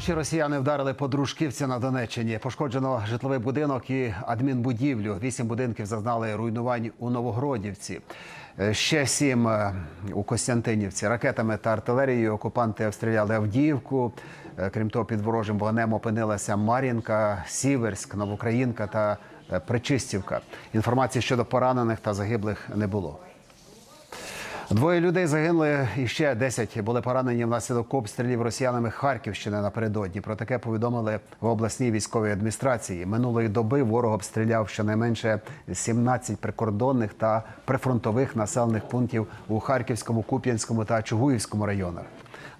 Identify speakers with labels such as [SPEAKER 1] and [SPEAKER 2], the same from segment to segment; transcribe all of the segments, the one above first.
[SPEAKER 1] Вночі росіяни вдарили по Дружківці на Донеччині. Пошкоджено житловий будинок і адмінбудівлю. Вісім будинків зазнали руйнувань у Новогродівці. Е, Ще сім е, у Костянтинівці. Ракетами та артилерією окупанти обстріляли Авдіївку. Е, Крім того, під ворожим вогнем опинилася Мар'їнка, Сіверськ, Новоукраїнка та Причистівка. Інформації щодо поранених та загиблих не було. Двоє людей загинули і ще 10 були поранені внаслідок обстрілів росіянами Харківщини напередодні. Про таке повідомили в обласній військовій адміністрації. Минулої доби ворог обстріляв щонайменше 17 прикордонних та прифронтових населених пунктів у Харківському, Куп'янському та Чугуївському районах.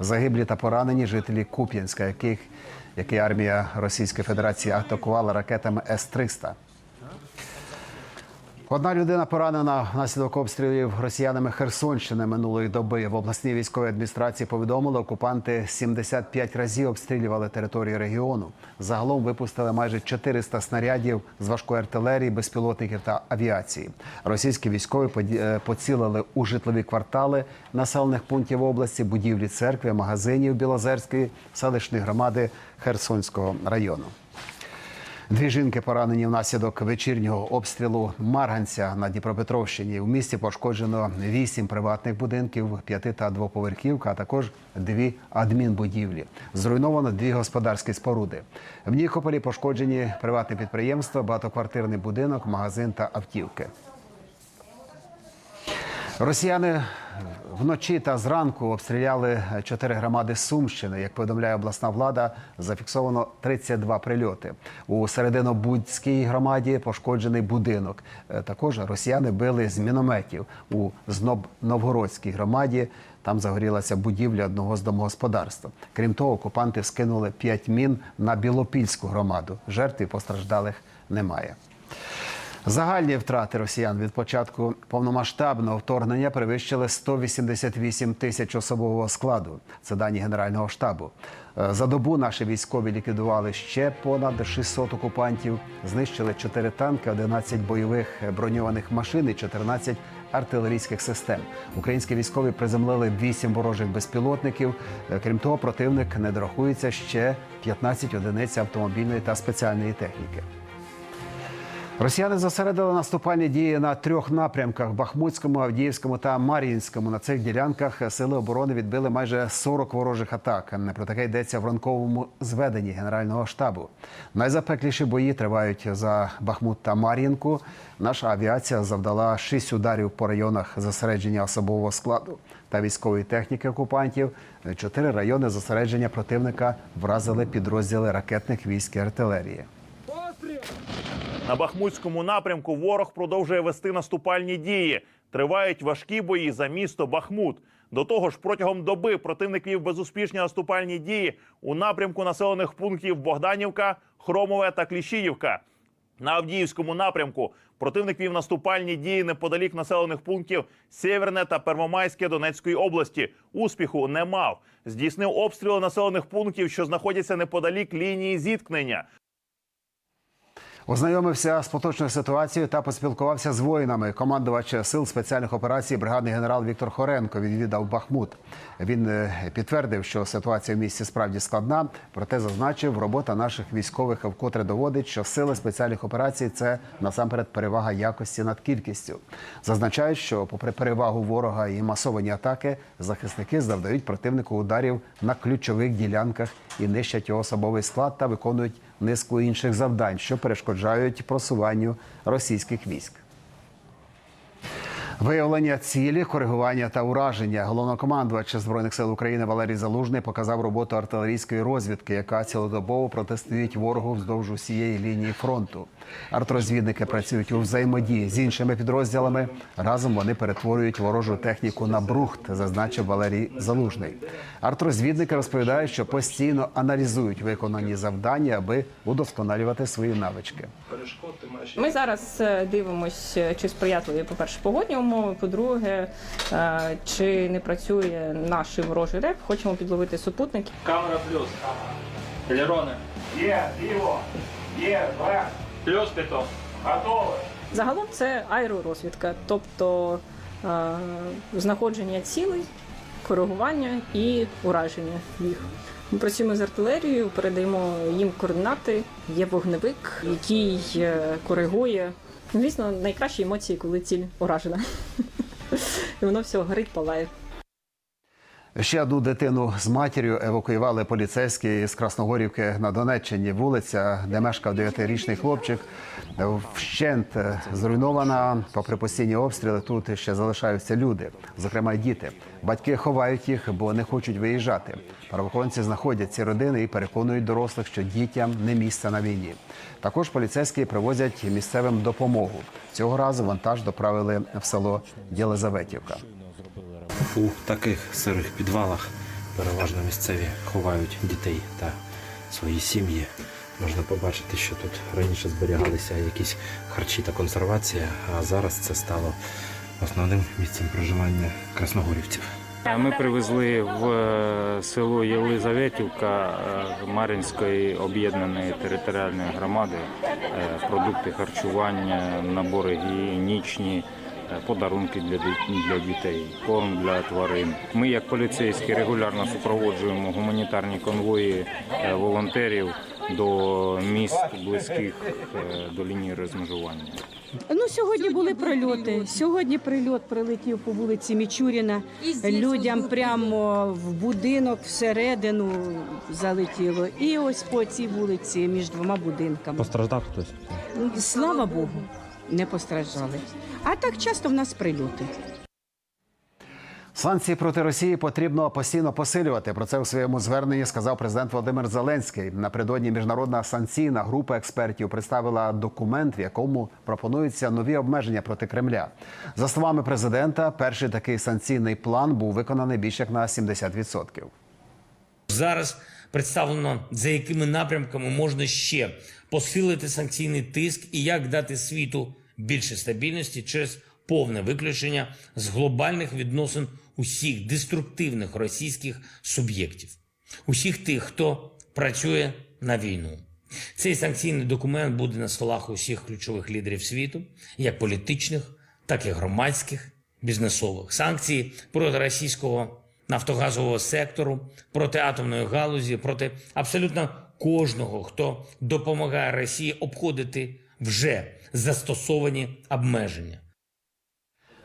[SPEAKER 1] Загиблі та поранені жителі Куп'янська, яких які армія Російської Федерації атакувала ракетами С-300. Одна людина поранена внаслідок обстрілів росіянами Херсонщини минулої доби. В обласній військовій адміністрації повідомили, окупанти 75 разів обстрілювали територію регіону. Загалом випустили майже 400 снарядів з важкої артилерії, безпілотників та авіації. Російські військові е, поцілили у житлові квартали населених пунктів області, будівлі церкви, магазинів Білозерської селищної громади Херсонського району. Дві жінки поранені внаслідок вечірнього обстрілу Марганця на Дніпропетровщині. У місті пошкоджено вісім приватних будинків, п'яти та двоповерхівка, а також дві адмінбудівлі. Зруйновано дві господарські споруди. В Нікополі пошкоджені приватне підприємство, багатоквартирний будинок, магазин та автівки. Росіяни вночі та зранку обстріляли чотири громади Сумщини. Як повідомляє обласна влада, зафіксовано 32 прильоти. У серединобудській громаді пошкоджений будинок. Е, Також росіяни били з мінометів у Зноб-Новгородській громаді. Там загорілася будівля одного з домогосподарств. Крім того, окупанти скинули 5 мін на Білопільську громаду. Жертв і постраждалих немає. Загальні втрати росіян від початку повномасштабного вторгнення перевищили 188 тисяч особового складу. Це дані Генерального штабу. Е, За добу наші військові ліквідували ще понад 600 окупантів, знищили 4 танки, 11 бойових броньованих машин і 14 артилерійських систем. Українські військові приземлили 8 ворожих безпілотників. Е, Крім того, противник не дорахується ще 15 одиниць автомобільної та спеціальної техніки. Росіяни зосередили наступальні дії на трьох напрямках: Бахмутському, Авдіївському та Мар'їнському. На цих ділянках сили оборони відбили майже 40 ворожих атак. Про таке йдеться в ранковому зведенні Генерального штабу. Найзапекліші бої тривають за Бахмут та Мар'їнку. Наша авіація завдала шість ударів по районах зосередження особового складу та військової техніки окупантів. Чотири райони зосередження противника вразили підрозділи ракетних військ і артилерії.
[SPEAKER 2] На Бахмутському напрямку ворог продовжує вести наступальні дії. Тривають важкі бої за місто Бахмут. До того ж, протягом доби противник вів безуспішні наступальні дії у напрямку населених пунктів Богданівка, Хромове та Кліщіївка. На Авдіївському напрямку противник вів наступальні дії неподалік населених пунктів Сєверне та Первомайське Донецької області. Успіху не мав. Здійснив обстріли населених пунктів, що знаходяться неподалік лінії зіткнення.
[SPEAKER 1] Ознайомився з поточною ситуацією та поспілкувався з воїнами. Командувач сил спеціальних операцій, бригадний генерал Віктор Хоренко відвідав Бахмут. Він е, підтвердив, що ситуація в місті справді складна, проте зазначив, робота наших військових вкотре доводить, що сили спеціальних операцій це насамперед перевага якості над кількістю. Зазначають, що, попри перевагу ворога і масовані атаки, захисники завдають противнику ударів на ключових ділянках і нищать його особовий склад та виконують низку інших завдань, що перешкоджають просуванню російських військ. Виявлення цілі, коригування та ураження. Головнокомандувач збройних сил України Валерій Залужний показав роботу артилерійської розвідки, яка цілодобово протистоїть ворогу вздовж усієї лінії фронту. Артрозвідники працюють у взаємодії з іншими підрозділами. Разом вони перетворюють ворожу техніку на брухт, зазначив Валерій Залужний. Артрозвідники розповідають, що постійно аналізують виконані завдання, аби удосконалювати свої навички.
[SPEAKER 3] Ми зараз е, дивимося, чи сприятливі, по-перше, погодні умови, по-друге, е, чи не працює наш ворожий реп. Хочемо підловити супутники.
[SPEAKER 4] Камера плюс. Елерони.
[SPEAKER 5] Є, ліво, є, вверх,
[SPEAKER 4] Плюс питон.
[SPEAKER 5] готове.
[SPEAKER 3] Загалом це аеророзвідка, тобто е, знаходження цілей, коригування і ураження їх. Ми працюємо з артилерією, передаємо їм координати. Є вогневик, який е, коригує. Звісно, найкращі емоції, коли ціль уражена. І воно все горить, палає.
[SPEAKER 1] Ще одну дитину з матір'ю евакуювали поліцейські з Красногорівки на Донеччині. Вулиця, де мешкав 9-річний хлопчик, вщент зруйнована. Попри постійні обстріли, тут ще залишаються люди, зокрема діти. Батьки ховають їх, бо не хочуть виїжджати. Правоохоронці знаходять ці родини і переконують дорослих, що дітям не місце на війні. Також поліцейські привозять місцевим допомогу. Цього разу вантаж доправили в село Єлизаветівка.
[SPEAKER 6] У таких сирих підвалах переважно місцеві ховають дітей та свої сім'ї. Можна побачити, що тут раніше зберігалися якісь харчі та консервація, а зараз це стало основним місцем проживання красногорівців.
[SPEAKER 7] Ми привезли в е, село Єлизаветівка е, Мар'їнської об'єднаної територіальної громади е, продукти харчування, набори гігієнічні, подарунки для, для дітей, корм для тварин. Ми, як поліцейські, регулярно супроводжуємо гуманітарні конвої е, волонтерів до міст близьких е, до лінії розмежування.
[SPEAKER 8] Ну, сьогодні були прильоти. Сьогодні прильот прилетів по вулиці Мічуріна. Людям прямо в будинок всередину залетіло. І ось по цій вулиці між двома будинками.
[SPEAKER 6] Постраждав хтось?
[SPEAKER 8] Ну, Слава Богу, не постраждали. А так часто в нас прильоти.
[SPEAKER 1] Санкції проти Росії потрібно постійно посилювати. Про це у своєму зверненні сказав президент Володимир Зеленський. Напередодні міжнародна санкційна група експертів представила документ, в якому пропонуються нові обмеження проти Кремля. За словами президента, перший такий санкційний план був виконаний більше як на 70%.
[SPEAKER 9] Зараз представлено, за якими напрямками можна ще посилити санкційний тиск і як дати світу більше стабільності через повне виключення з глобальних відносин усіх деструктивних російських суб'єктів, усіх тих, хто працює на війну. Цей санкційний документ буде на столах усіх ключових лідерів світу, як політичних, так і громадських, бізнесових. Санкції проти російського нафтогазового сектору, проти атомної галузі, проти абсолютно кожного, хто допомагає Росії обходити вже застосовані обмеження.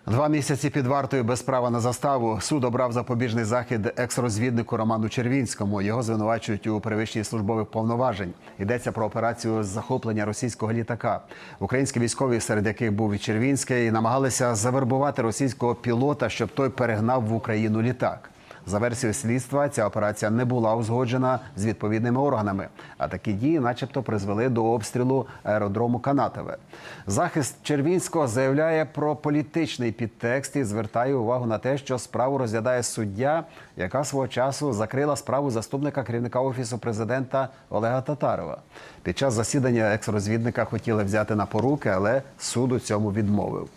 [SPEAKER 1] Два місяці під вартою без права на заставу суд обрав запобіжний захід екс-розвіднику Роману Червінському. Його звинувачують у перевищенні службових повноважень. Йдеться про операцію з захоплення російського літака. Українські військові, серед яких був і Червінський, намагалися завербувати російського пілота, щоб той перегнав в Україну літак. За версією слідства, ця операція не була узгоджена з відповідними органами. А такі дії, начебто, призвели до обстрілу аеродрому Канатове. Захист Червінського заявляє про політичний підтекст і звертає увагу на те, що справу розглядає суддя, яка свого часу закрила справу заступника керівника офісу президента Олега Татарова. Під час засідання екс-розвідника хотіли взяти на поруки, але суд у цьому відмовив.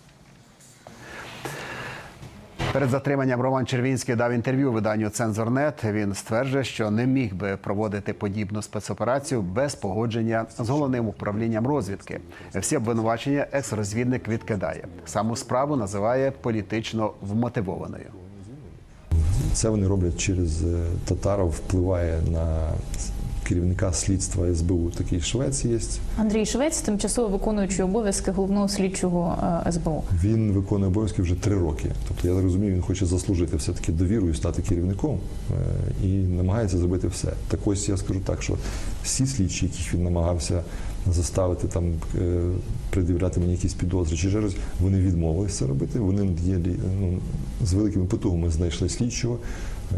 [SPEAKER 1] Перед затриманням Роман Червінський дав інтерв'ю виданню Цензорнет. Він стверджує, що не міг би проводити подібну спецоперацію без погодження з головним управлінням розвідки. Всі обвинувачення екс-розвідник відкидає. Саму справу називає політично вмотивованою.
[SPEAKER 10] Це вони роблять через е, Татаров, впливає на керівника слідства СБУ. Такий швець є.
[SPEAKER 11] Андрій Швець, тимчасово виконуючий обов'язки головного слідчого е, СБУ.
[SPEAKER 10] Він виконує обов'язки вже три роки. Тобто, я так розумію, він хоче заслужити все-таки довіру і стати керівником е, і намагається зробити все. Так ось я скажу так, що всі слідчі, яких він намагався заставити там е, пред'являти мені якісь підозри чи щось, вони відмовилися робити. Вони є ну, з великими потугами знайшли слідчого,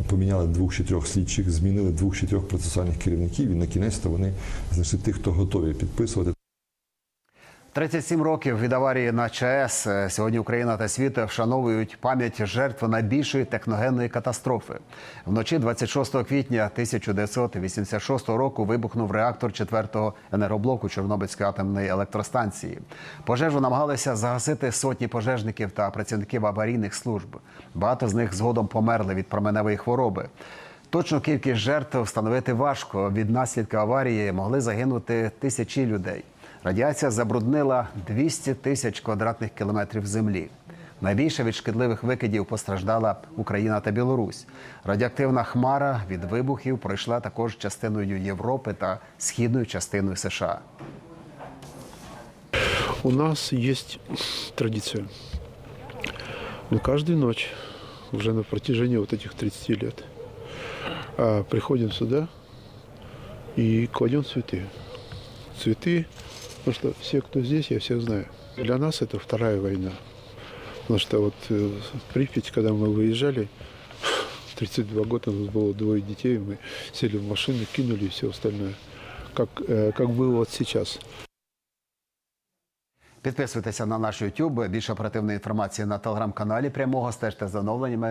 [SPEAKER 10] поміняли двох чи трьох слідчих, змінили двох чи трьох процесуальних керівників, і на кінець то вони знайшли тих, хто готові підписувати.
[SPEAKER 1] 37 років від аварії на ЧАЕС. Сьогодні Україна та світ вшановують пам'ять жертв найбільшої техногенної катастрофи. Вночі 26 квітня 1986 року вибухнув реактор 4-го енергоблоку Чорнобильської атомної електростанції. Пожежу намагалися загасити сотні пожежників та працівників аварійних служб. Багато з них згодом померли від променевої хвороби. Точну кількість жертв встановити важко. Від наслідків аварії могли загинути тисячі людей. Радіація забруднила 200 тисяч квадратних кілометрів землі. Найбільше від шкідливих викидів постраждала Україна та Білорусь. Радіоактивна хмара від вибухів пройшла також частиною Європи та східною частиною США.
[SPEAKER 12] У нас есть традиция. Мы каждую ночь, уже на протяжении вот этих 30 лет, а, приходим сюда и кладем цветы. Цветы, потому что все, кто здесь, я всех знаю. Для нас это вторая война. Потому что вот э, в Припять, когда мы выезжали, 32 года у нас было двое детей, мы сели в машину, кинули и все остальное. Как, э, как было вот сейчас.
[SPEAKER 1] Підписуйтеся на наш YouTube. Більше оперативної інформації на телеграм-каналі прямого. Стежте за оновленнями